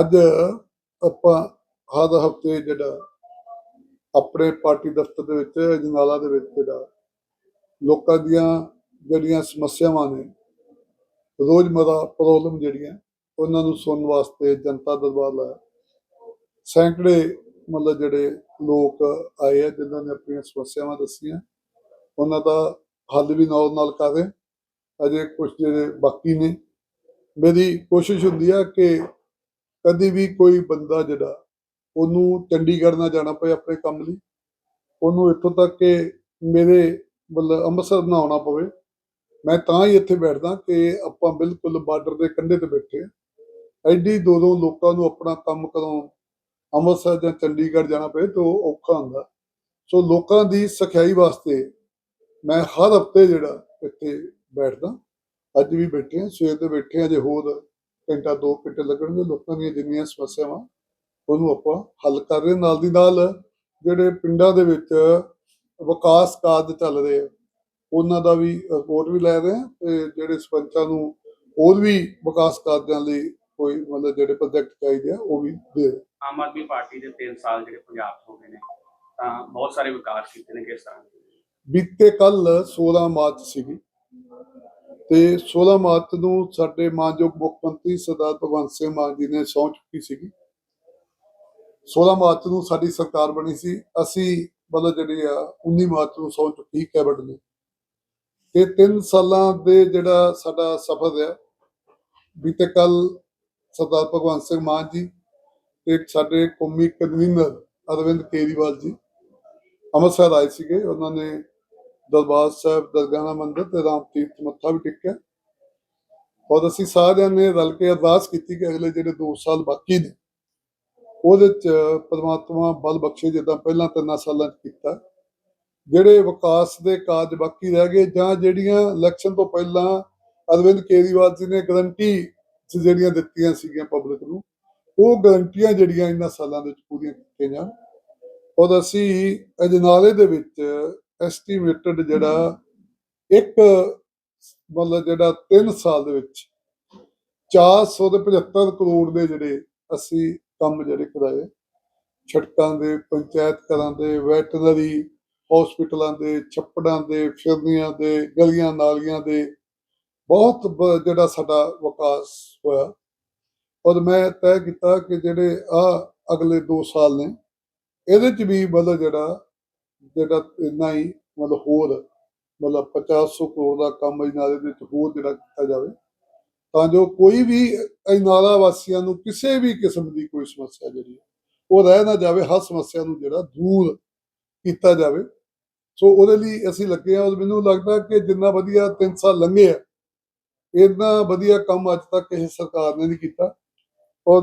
ਅੱਜ ਆਪਾਂ ਹਰ ਹਫ਼ਤੇ ਜਿਹੜਾ ਆਪਣੇ ਪਾਰਟੀ ਦਫ਼ਤਰ ਦੇ ਵਿੱਚ ਜਨਾਲਾ ਦੇ ਵਿੱਚ ਜਿਹੜਾ ਲੋਕਾਂ ਦੀਆਂ ਜਿਹੜੀਆਂ ਸਮੱਸਿਆਵਾਂ ਨੇ ਰੋਜ਼ਮਰਾ ਪ੍ਰੋਬਲਮ ਜਿਹੜੀਆਂ, ਉਹਨਾਂ ਨੂੰ ਸੁਣਨ ਵਾਸਤੇ ਜਨਤਾ ਦਰਬਾਰ ਲਾਇਆ। ਸੈਂਕੜੇ ਮਤਲਬ ਜਿਹੜੇ ਲੋਕ ਆਏ ਆ, ਜਿਨ੍ਹਾਂ ਨੇ ਆਪਣੀਆਂ ਸਮੱਸਿਆਵਾਂ ਦੱਸੀਆਂ, ਉਹਨਾਂ ਦਾ ਹੱਲ ਵੀ ਨਾਲ ਨਾਲ ਕਰ ਰਹੇ। ਅਜੇ ਕੁਝ ਜਿਹੜੇ ਬਾਕੀ ਨੇ। ਮੇਰੀ ਕੋਸ਼ਿਸ਼ ਹੁੰਦੀ ਆ ਕਿ ਕਦੀ ਵੀ ਕੋਈ ਬੰਦਾ ਜਿਹੜਾ, ਉਹਨੂੰ ਚੰਡੀਗੜ੍ਹ ਨਾ ਜਾਣਾ ਪਏ ਆਪਣੇ ਕੰਮ ਲਈ। ਉਹਨੂੰ ਇੱਥੋਂ ਤੱਕ ਕਿ ਮੇਰੇ ਮਤਲਬ ਅੰਮ੍ਰਿਤਸਰ ਨਾ ਆਉਣਾ ਪਵੇ। ਮੈਂ ਤਾਂ ਹੀ ਇੱਥੇ ਬੈਠਦਾ ਕਿ ਆਪਾਂ ਬਿਲਕੁਲ ਬਾਰਡਰ ਦੇ ਕੰਢੇ ਤੇ ਬੈਠੇ ਹਾਂ। ਐਡੀ ਦੋ ਦੋ ਲੋਕਾਂ ਨੂੰ ਆਪਣਾ ਕੰਮ ਕਦੋਂ ਅੰਮ੍ਰਿਤਸਰ ਜਾਂ ਚੰਡੀਗੜ੍ਹ ਜਾਣਾ ਪਏ ਤਾਂ ਉਹ ਔਖਾ ਹੁੰਦਾ। ਸੋ ਲੋਕਾਂ ਦੀ ਸਖਿਆਈ ਵਾਸਤੇ ਮੈਂ ਹਰ ਹਫ਼ਤੇ ਜਿਹੜਾ ਇੱਥੇ ਬੈਠਦਾ। ਅੱਜ ਵੀ ਬੈਠੇ ਹਾਂ, ਸਵੇਰ ਦੇ ਬੈਠੇ ਹਾਂ ਜੇ ਹੋਰ ਘੰਟਾ ਦੋ ਘੰਟੇ ਲੱਗਣਗੇ ਲੋਕਾਂ ਦੀਆਂ ਜਿੰਨੀਆਂ ਸਮੱਸਿਆਵਾਂ ਉਹਨੂੰ ਆਪਾਂ ਹੱਲ ਕਰ ਰਹੇ। ਨਾਲ ਦੀ ਨਾਲ ਜਿਹੜੇ ਪਿੰਡਾਂ ਦੇ ਵਿੱਚ ਵਿਕਾਸ ਕਾਰਜ ਚੱਲ ਰਹੇ ਆ ਉਹਨਾਂ ਦਾ ਵੀ ਰਿਪੋਰਟ ਵੀ ਲੈ ਰਹੇ ਆ ਤੇ ਜਿਹੜੇ ਸਰਪੰਚਾਂ ਨੂੰ ਹੋਰ ਵੀ ਵਿਕਾਸ ਕਾਰਜਾਂ ਲਈ ਕੋਈ ਮਤਲਬ ਜਿਹੜੇ ਪ੍ਰੋਜੈਕਟ ਚਾਹੀਦੇ ਆ ਉਹ ਵੀ ਦੇ ਆਮ ਆਦਮੀ ਪਾਰਟੀ ਦੇ 3 ਸਾਲ ਜਿਹੜੇ ਪੰਜਾਬ 'ਚ ਹੋ ਗਏ ਨੇ ਤਾਂ ਬਹੁਤ ਸਾਰੇ ਵਿਕਾਸ ਕੀਤੇ ਨੇ ਕਿਸ ਤਰ੍ਹਾਂ ਬੀਤੇ ਕੱਲ 16 ਮਾਰਚ ਸੀਗੀ। ਤੇ 16 ਮਾਰਚ ਨੂੰ ਸਾਡੇ ਮਾਨਯੋਗ ਮੁੱਖ ਮੰਤਰੀ ਸਰਦਾਰ ਭਗਵੰਤ ਸਿੰਘ ਮਾਨ ਜੀ ਨੇ ਸਹੁੰ ਚੁੱਕੀ ਸੀਗੀ। 16 ਮਾਰਚ ਨੂੰ ਸਾਡੀ ਸਰਕਾਰ ਬਣੀ ਸੀ। ਅਸੀਂ ਮਤਲਬ ਜਿਹੜੀ ਆ 19 ਮਾਰਚ ਨੂੰ ਸਹੁੰ ਚੁੱਕੀ ਕੈਬਨਿਟ ਨੇ। ਤੇ 3 ਸਾਲਾਂ ਦੇ ਜਿਹੜਾ ਸਾਡਾ ਸਫ਼ਰ ਆ ਬੀਤੇ ਕੱਲ ਸਰਦਾਰ ਭਗਵੰਤ ਸਿੰਘ ਮਾਨ ਜੀ ਤੇ ਸਾਡੇ ਕੌਮੀ ਕਨਵੀਨਰ ਅਰਵਿੰਦ ਕੇਜਰੀਵਾਲ ਜੀ ਅੰਮ੍ਰਿਤਸਰ ਆਏ ਸੀਗੇ। ਉਹਨਾਂ ਨੇ ਦਰਬਾਰ ਸਾਹਿਬ ਦਰਗਾਨਾ ਮੰਦਿਰ ਤੇ ਰਾਮ ਤੀਰਥ ਮੱਥਾ ਵੀ ਟੇਕਿਆ। ਔਰ ਅਸੀਂ ਸਾਰਿਆਂ ਨੇ ਰਲ ਕੇ ਅਰਦਾਸ ਕੀਤੀ ਕਿ ਅਗਲੇ ਜਿਹੜੇ 2 ਸਾਲ ਬਾਕੀ ਨੇ, ਉਹਦੇ ਚ ਪਰਮਾਤਮਾ ਬਲ ਬਖਸ਼ੇ ਜਿੱਦਾਂ ਪਹਿਲਾਂ ਤਿੰਨਾਂ ਸਾਲਾਂ ਚ ਕੀਤਾ। ਜਿਹੜੇ ਵਿਕਾਸ ਦੇ ਕਾਰਜ ਬਾਕੀ ਰਹਿ ਗਏ ਜਾਂ ਜਿਹੜੀਆਂ ਇਲੈਕਸ਼ਨ ਤੋਂ ਪਹਿਲਾਂ ਅਰਵਿੰਦ ਕੇਜਰੀਵਾਲ ਜੀ ਨੇ ਗਰੰਟੀ ਜਿਹੜੀਆਂ ਦਿੱਤੀਆਂ ਸੀਗੀਆਂ ਪਬਲਿਕ ਨੂੰ, ਉਹ ਗਰੰਟੀਆਂ ਜਿਹੜੀਆਂ ਇਹਨਾਂ ਸਾਲਾਂ ਦੇ ਵਿੱਚ ਪੂਰੀਆਂ ਕੀਤੀਆਂ ਜਾਣ। ਔਰ ਅਸੀਂ ਅਜਨਾਲੇ ਦੇ ਵਿੱਚ ਐਸਟੀਮੇਟਡ ਜਿਹੜਾ ਇੱਕ ਮਤਲਬ ਜਿਹੜਾ 3 ਸਾਲ ਦੇ ਵਿੱਚ 475 ਕਰੋੜ ਦੇ ਜਿਹੜੇ ਅਸੀਂ ਕੰਮ ਜਿਹੜੇ ਕਰਾਏ। ਛਟਕਾਂ ਦੇ, ਪੰਚਾਇਤ ਘਰਾਂ ਦੇ, ਵੈਟਰਨਰੀ ਹਸਪੀਟਲਾਂ ਦੇ, ਛੱਪੜਾਂ ਦੇ, ਫਿਰਨੀਆਂ ਦੇ, ਗਲੀਆਂ ਨਾਲੀਆਂ ਦੇ ਬਹੁਤ ਜਿਹੜਾ ਸਾਡਾ ਵਿਕਾਸ ਹੋਇਆ। ਔਰ ਮੈਂ ਤੈਅ ਕੀਤਾ ਕਿ ਜਿਹੜੇ ਆ ਅਗਲੇ 2 ਸਾਲ ਨੇ, ਇਹਦੇ ਚ ਵੀ ਮਤਲਬ ਜਿਹੜਾ ਜਿਹੜਾ ਇੰਨਾ ਹੀ ਮਤਲਬ ਹੋਰ, ਮਤਲਬ 500 ਕਰੋੜ ਦਾ ਕੰਮ ਇਨਾਲੇ ਦੇ ਵਿੱਚ ਹੋਰ ਜਿਹੜਾ ਕੀਤਾ ਜਾਵੇ, ਤਾਂ ਜੋ ਕੋਈ ਵੀ ਇਨਾਲਾ ਵਾਸੀਆਂ ਨੂੰ ਕਿਸੇ ਵੀ ਕਿਸਮ ਦੀ ਕੋਈ ਸਮੱਸਿਆ ਜਿਹੜੀ ਉਹ ਰਹਿ ਨਾ ਜਾਵੇ, ਹਰ ਸਮੱਸਿਆ ਨੂੰ ਜਿਹੜਾ ਦੂਰ ਕੀਤਾ ਜਾਵੇ। ਸੋ ਉਹਦੇ ਲਈ ਅਸੀਂ ਲੱਗੇ ਆ ਔਰ ਮੈਨੂੰ ਲੱਗਦਾ ਕਿ ਜਿੰਨਾ ਵਧੀਆ 3 ਸਾਲ ਲੰਘੇ ਆ, ਇੰਨਾ ਵਧੀਆ ਕੰਮ ਅੱਜ ਤੱਕ ਕਿਸੇ ਸਰਕਾਰ ਨੇ ਨਹੀਂ ਕੀਤਾ। ਔਰ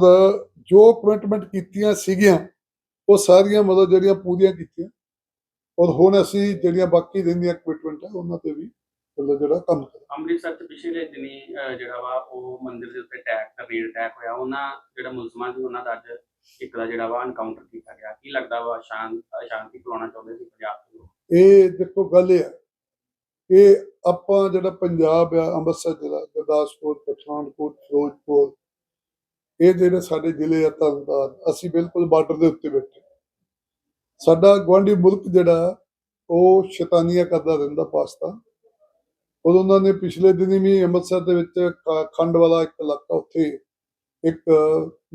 ਜੋ ਕਮਿਟਮੈਂਟ ਕੀਤੀਆਂ ਸੀਗੀਆਂ, ਉਹ ਸਾਰੀਆਂ ਮਤਲਬ ਜਿਹੜੀਆਂ ਪੂਰੀਆਂ ਕੀਤੀਆਂ ਔਰ ਹੁਣ ਅਸੀਂ ਜਿਹੜੀਆਂ ਬਾਕੀ ਰਹਿੰਦੀਆਂ ਕਮਿਟਮੈਂਟ ਹੈ ਉਹਨਾਂ ਤੇ ਵੀ ਮਤਲਬ ਜਿਹੜਾ ਕੰਮ ਅੰਮ੍ਰਿਤਸਰ 'ਚ ਪਿਛਲੇ ਦਿਨੀ ਜਿਹੜਾ ਵਾ ਉਹ ਮੰਦਿਰ ਦੇ ਉੱਤੇ ਅਟੈਕ ਰੇਡ ਅਟੈਕ ਹੋਇਆ। ਉਹਨਾਂ ਜਿਹੜਾ ਮੁਲਜ਼ਮਾਂ ਸੀ ਉਹਨਾਂ ਦਾ ਅੱਜ ਇੱਕ ਦਾ ਜਿਹੜਾ ਵਾ ਐਨਕਾਊਂਟਰ ਕੀਤਾ ਗਿਆ। ਕੀ ਲੱਗਦਾ ਵਾ ਸ਼ਾਂਤ ਸ਼ਾਂਤੀ ਫਲਾਉਣਾ ਚਾਹੁੰਦੇ ਸੀ ਪੰਜਾਬ ਦੇ ਲੋਕ? ਇਹ ਦੇਖੋ ਗੱਲ ਇਹ ਹੈ ਕਿ ਆਪਾਂ ਜਿਹੜਾ ਪੰਜਾਬ ਆ ਅੰਮ੍ਰਿਤਸਰ ਜ਼ਿਲ੍ਹਾ ਗੁਰਦਾਸਪੁਰ ਪਠਾਨਕੋਟ ਫਿਰੋਜ਼ਪੁਰ ਇਹ ਜਿਹੜੇ ਸਾਡੇ ਜ਼ਿਲ੍ਹੇ ਆ ਤਰਨਤਾਰਨ ਅਸੀਂ ਬਿਲਕੁਲ ਬਾਰਡਰ ਦੇ ਉੱਤੇ ਬੈਠੇ। ਸਾਡਾ ਗਵਾਂਢੀ ਮੁਲਕ ਜਿਹੜਾ, ਉਹ ਸ਼ੈਤਾਨੀਆਂ ਕਰਦਾ ਰਹਿੰਦਾ ਪਾਕਿਸਤਾਨ ਉਦੋਂ ਉਹਨਾਂ ਨੇ ਪਿਛਲੇ ਦਿਨੀ ਵੀ ਅੰਮ੍ਰਿਤਸਰ ਦੇ ਵਿੱਚ ਕ- ਖੰਡ ਵਾਲਾ ਇੱਕ ਇਲਾਕਾ ਉੱਥੇ ਇੱਕ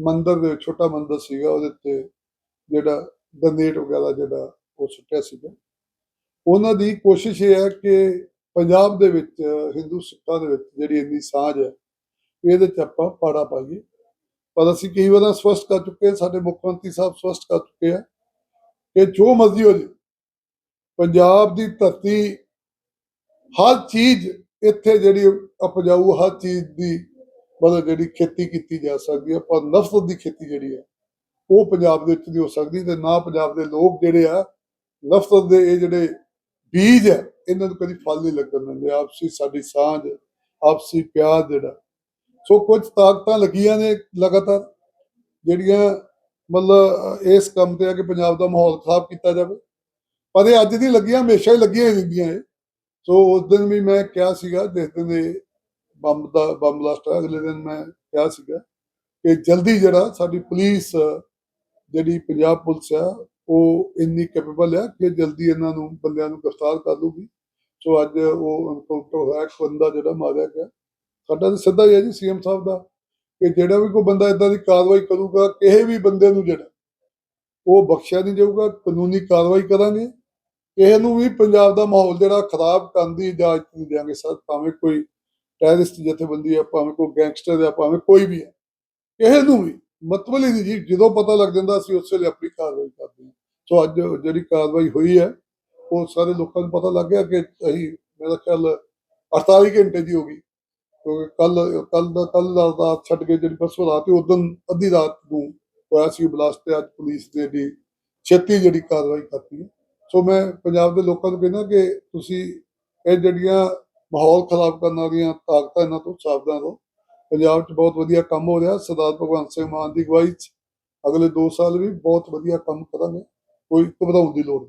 ਮੰਦਿਰ ਦੇ ਛੋਟਾ ਮੰਦਿਰ ਸੀਗਾ, ਉਹਦੇ ਤੇ ਜਿਹੜਾ ਗ੍ਰਨੇਡ ਵਗੈਰਾ ਜਿਹੜਾ, ਉਹ ਸੁੱਟਿਆ ਸੀਗਾ। ਉਹਨਾਂ ਦੀ ਕੋਸ਼ਿਸ਼ ਇਹ ਹੈ ਕਿ ਪੰਜਾਬ ਦੇ ਵਿੱਚ, ਹਿੰਦੂ ਸਿੱਖਾਂ ਦੇ ਵਿੱਚ ਜਿਹੜੀ ਇੰਨੀ ਸਾਂਝ ਹੈ, ਇਹਦੇ ਚ ਆਪਾਂ ਪਾੜਾ ਪਾਈਏ। ਪਰ ਅਸੀਂ ਕਈ ਵਾਰ ਸਪਸ਼ਟ ਕਰ ਚੁੱਕੇ ਸਾਡੇ ਮੁੱਖ ਮੰਤਰੀ ਸਾਹਿਬ ਸਪਸ਼ਟ ਕਰ ਚੁੱਕੇ ਆ। ਕਿ ਜੋ ਮਰਜ਼ੀ ਹੋ ਜੇ ਪੰਜਾਬ ਦੀ ਧਰਤੀ ਹਰ ਚੀਜ਼ ਇੱਥੇ ਜਿਹੜੀ ਉਪਜਾਊ ਹਰ ਚੀਜ਼ ਦੀ ਮਤਲਬ ਜਿਹੜੀ ਖੇਤੀ ਕੀਤੀ ਜਾ ਸਕਦੀ ਹੈ, ਪਰ ਨਫ਼ਰਤ ਦੀ ਖੇਤੀ ਜਿਹੜੀ ਹੈ, ਉਹ ਪੰਜਾਬ ਦੇ ਵਿੱਚ ਨਹੀਂ ਹੋ ਸਕਦੀ ਤੇ ਨਾ ਪੰਜਾਬ ਦੇ ਲੋਕ ਜਿਹੜੇ ਆ, ਨਫ਼ਰਤ ਦੇ ਇਹ ਜਿਹੜੇ ਬੀਜ ਹੈ, ਇਹਨਾਂ ਨੂੰ ਕਦੀ ਫਲ ਨਹੀਂ ਲੱਗਣ ਦਿੰਦੇ। ਆਪਸੀ ਸਾਡੀ ਸਾਂਝ, ਆਪਸੀ ਪਿਆਰ ਜਿਹੜਾ। ਸੋ ਕੁਝ ਤਾਕਤਾਂ ਲੱਗੀਆਂ ਨੇ ਲਗਾਤਾਰ, ਜਿਹੜੀਆਂ ਮਤਲਬ ਇਸ ਕੰਮ ਤੇ ਆ ਕਿ ਪੰਜਾਬ ਦਾ ਮਾਹੌਲ ਖਰਾਬ ਕੀਤਾ ਜਾਵੇ। ਪਰ ਇਹ ਅੱਜ ਦੀ ਲੱਗੀਆਂ, ਹਮੇਸ਼ਾ ਹੀ ਲੱਗੀਆਂ ਹੀ ਰਹਿੰਦੀਆਂ ਇਹ। ਸੋ ਉਸ ਦਿਨ ਵੀ ਮੈਂ ਕਿਹਾ ਸੀਗਾ, ਜਿਸ ਦਿਨ ਇਹ ਬੰਬ ਦਾ, ਬੰਬ ਬਲਾਸਟ ਹੋਇਆ, ਅਗਲੇ ਦਿਨ ਮੈਂ ਕਿਹਾ ਸੀਗਾ ਕਿ ਜਲਦੀ ਜਿਹੜਾ ਸਾਡੀ ਪੁਲਿਸ, ਜਿਹੜੀ ਪੰਜਾਬ ਪੁਲਿਸ ਆ, ਉਹ ਇੰਨੀ ਕੈਪੇਬਲ ਆ ਕਿ ਜਲਦੀ ਇਹਨਾਂ ਨੂੰ, ਬੰਦਿਆਂ ਨੂੰ ਗ੍ਰਿਫਤਾਰ ਕਰ ਲੂਗੀ ਸੋ ਅੱਜ ਉਹ ਐਨਕਾਊਂਟਰ ਹੋਇਆ, ਇੱਕ ਬੰਦਾ ਜਿਹੜਾ ਮਾਰਿਆ ਗਿਆ। ਸਾਡਾ ਤਾਂ ਸਿੱਧਾ ਹੀ ਹੈ ਜੀ ਸੀਐਮ ਸਾਹਿਬ ਦਾ। ਕਿ ਜਿਹੜਾ ਵੀ ਕੋਈ ਬੰਦਾ ਇਦਾਂ ਦੀ ਕਾਰਵਾਈ ਕਰੂਗਾ, ਕਿਸੇ ਵੀ ਬੰਦੇ ਨੂੰ ਜਿਹੜਾ, ਉਹ ਬਖਸ਼ਿਆ ਨਹੀਂ ਜਾਊਗਾ, ਕਾਨੂੰਨੀ ਕਾਰਵਾਈ ਕਰਾਂਗੇ। ਕਿਸੇ ਨੂੰ ਵੀ ਪੰਜਾਬ ਦਾ ਮਾਹੌਲ ਜਿਹੜਾ ਖਰਾਬ ਕਰਨ ਦੀ ਇਜਾਜ਼ਤ ਨਹੀਂ ਦਿਆਂਗੇ ਸਰ, ਭਾਵੇਂ ਕੋਈ ਟੈਰਰਿਸਟ ਜਥੇਬੰਦੀ ਆ, ਭਾਵੇਂ ਕੋਈ ਗੈਂਗਸਟਰ ਆ, ਭਾਵੇਂ ਕੋਈ ਵੀ ਹੈ ਕਿਸੇ ਨੂੰ ਵੀ ਮਤਲਬ ਹੀ ਨਹੀਂ ਜੀ, ਜਦੋਂ ਪਤਾ ਲੱਗ ਜਾਂਦਾ ਅਸੀਂ ਉਸ ਵੇਲੇ ਆਪਣੀ ਕਾਰਵਾਈ ਕਰਦੇ ਹਾਂ। ਸੋ ਅੱਜ ਜਿਹੜੀ ਕਾਰਵਾਈ ਹੋਈ ਹੈ, ਉਹ ਸਾਰੇ ਲੋਕਾਂ ਨੂੰ ਪਤਾ ਲੱਗ ਗਿਆ ਕਿ ਅਸੀਂ, ਮੇਰਾ ਖਿਆਲ 48 ਘੰਟੇ ਦੀ ਹੋ ਗਈ। ਕਿਉਂਕਿ ਕੱਲ ਕੱਲ ਦਾ ਕੱਲ ਦਾ ਰਾਤ ਛੱਡ ਕੇ ਜਿਹੜੀ ਪਰਸੋਂ ਰਾਤ ਸੀ ਉਦੋਂ ਅੱਧੀ ਰਾਤ ਨੂੰ ਹੋਇਆ ਸੀ ਬਲਾਸਟ ਤੇ ਅੱਜ ਪੁਲਿਸ ਨੇ ਦੀ ਛੇਤੀ ਜਿਹੜੀ ਕਾਰਵਾਈ ਕਰਤੀ ਹੈ। ਸੋ ਮੈਂ ਪੰਜਾਬ ਦੇ ਲੋਕਾਂ ਨੂੰ ਕਹਿੰਦਾ ਕਿ ਤੁਸੀਂ ਇਹ ਜਿਹੜੀਆਂ ਮਾਹੌਲ ਖਰਾਬ ਕਰਨ ਵਾਲੀਆਂ ਤਾਕਤਾਂ ਇਹਨਾਂ ਤੋਂ ਸਾਵਧਾਨ ਰਹੋ। ਪੰਜਾਬ 'ਚ ਬਹੁਤ ਵਧੀਆ ਕੰਮ ਹੋ ਰਿਹਾ। ਸਰਦਾਰ ਭਗਵੰਤ ਸਿੰਘ ਮਾਨ ਦੀ ਅਗਵਾਈ 'ਚ ਅਗਲੇ 2 ਸਾਲ ਵੀ ਬਹੁਤ ਵਧੀਆ ਕੰਮ ਕਰਾਂਗੇ। ਕੋਈ ਘਬਰਾਉਣ ਦੀ ਲੋੜ